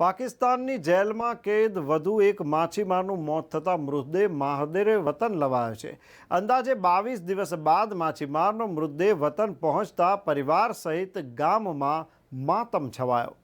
પાકિસ્તાનની જેલમાં કેદ વધુ એક માછીમારનું મોત થતાં મૃતદેહ મહાદેરે વતન લવાયો છે. અંદાજે બાવીસ દિવસ બાદ માછીમારનો મૃતદેહ વતન પહોંચતા પરિવાર સહિત ગામમાં માતમ છવાયો.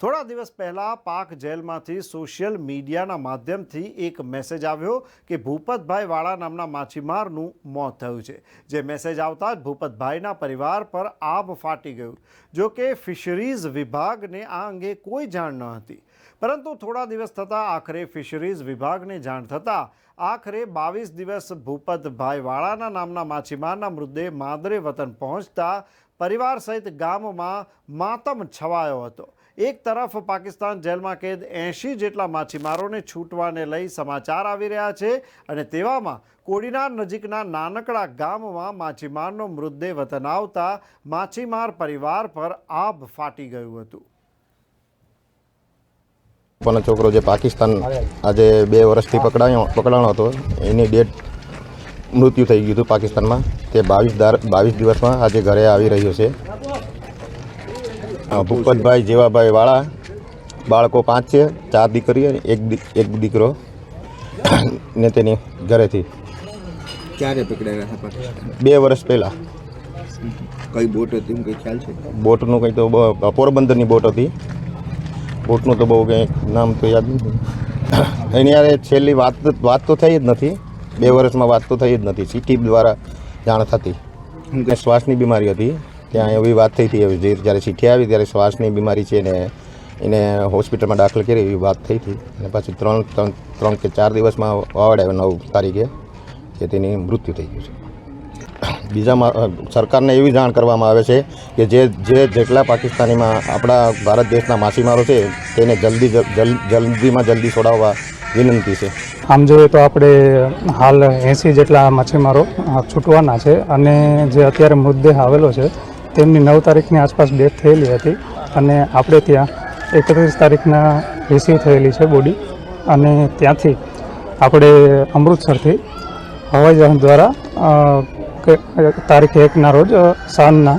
થોડા દિવસ પહેલાં પાક જેલમાંથી સોશિયલ મીડિયાના માધ્યમથી એક મેસેજ આવ્યો કે ભૂપતભાઈ વાળા નામના માછીમારનું મોત થયું છે. જે મેસેજ આવતા જ ભૂપતભાઈના પરિવાર પર આબ ફાટી ગયું. જો કે ફિશરીઝ વિભાગને આ અંગે કોઈ જાણ ન હતી. પરંતુ થોડા દિવસ થતાં આખરે ફિશરીઝ વિભાગને જાણ થતાં આખરે બાવીસ દિવસ ભૂપતભાઈ વાળાના નામના માછીમારના મૃતદેહ માદરે વતન પહોંચતા પરિવાર સહિત ગામમાં માતમ છવાયો હતો. એક તરફ પાકિસ્તાન જેલમાં કેદ એંશી જેટલા માછીમારોને છૂટવાને લઈ સમાચાર આવી રહ્યા છે અને તેવામાં કોડીનાર નજીકના નાનકડા ગામમાં માછીમારનો મૃતદેહ વતન આવતા માછીમાર પરિવાર પર આભ ફાટી ગયું હતું. પણ છોકરો જે પાકિસ્તાન આજે બે વર્ષથી પકડાયો, પકડાણો હતો, એની ડેટ મૃત્યુ થઈ ગયું હતું પાકિસ્તાનમાં. તે બાવીસ બાવીસ દિવસમાં આજે ઘરે આવી રહ્યો છે. ભૂપતભાઈ જેવાભાઈ વાળા બાળકો પાંચ છે ચાર દીકરી અને એક એક દીકરો ને તેની ઘરેથી. ક્યારે પકડાયા હતા બે વર્ષ પહેલાં. કઈ બોટ હતી એમ કંઈ ખ્યાલ છે? બોટનું કંઈ તો પોરબંદરની બોટ હતી. બોટનું તો બહુ કંઈ નામ તો યાદ નથી. એની યારે છેલ્લી વાત વાત તો થઈ જ નથી. બે વર્ષમાં વાત તો થઈ જ નથી. સીટી દ્વારા જાણ થતી. શ્વાસની બીમારી હતી. ત્યાં એવી વાત થઈ હતી જે જ્યારે ચીઠી આવી ત્યારે શ્વાસની બીમારી છે ને એને હોસ્પિટલમાં દાખલ કરી એવી વાત થઈ હતી. અને પછી ત્રણ ત્રણ ત્રણ કે ચાર દિવસમાં વાવડાયો નવ તારીખે કે તેની મૃત્યુ થઈ ગયું છે. બીજામાં સરકારને એવી જાણ કરવામાં આવે છે કે જે જે જેટલા પાકિસ્તાનીમાં આપણા ભારત દેશના માછીમારો છે તેને જલ્દી જલ્દીમાં જલ્દી છોડાવવા વિનંતી છે. આમ જોઈએ તો આપણે હાલ એંસી જેટલા માછીમારો છૂટવાના છે અને જે અત્યારે મૃતદેહ આવેલો છે તેમની નવ તારીખની આસપાસ ડેથ થયેલી હતી અને આપણે ત્યાં એકત્રીસ તારીખના રિસીવ થયેલી છે બોડી અને ત્યાંથી આપણે અમૃતસરથી હવાઈ જહાજ દ્વારા તારીખ એકના રોજ સાંજના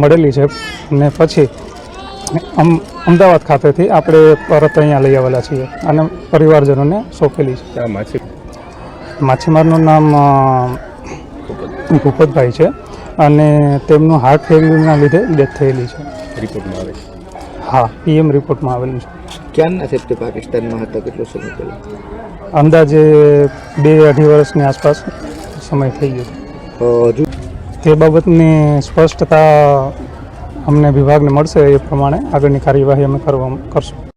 મળેલી છે. અને પછી અમ અમદાવાદ ખાતેથી આપણે પરત અહીંયા લઈ આવેલા છીએ અને પરિવારજનોને સોંપેલી છે. માછીમારનું નામ ભૂપતભાઈ છે. અને તેમનું હાર્ટ ફેલ્યુરના લીધે ડેથ થયેલી છે. રિપોર્ટમાં આવે છે. હા પીએમ રિપોર્ટમાં આવેલું છે. ક્યાંના છે? તે પાકિસ્તાનમાં હતા કેટલો સમય પહેલાં? અંદાજે બે અઢી વર્ષની આસપાસ સમય થઈ ગયો હજુ? તે બાબતની સ્પષ્ટતા અમને વિભાગને મળશે એ પ્રમાણે આગળની કાર્યવાહી અમે કરવા કરશું.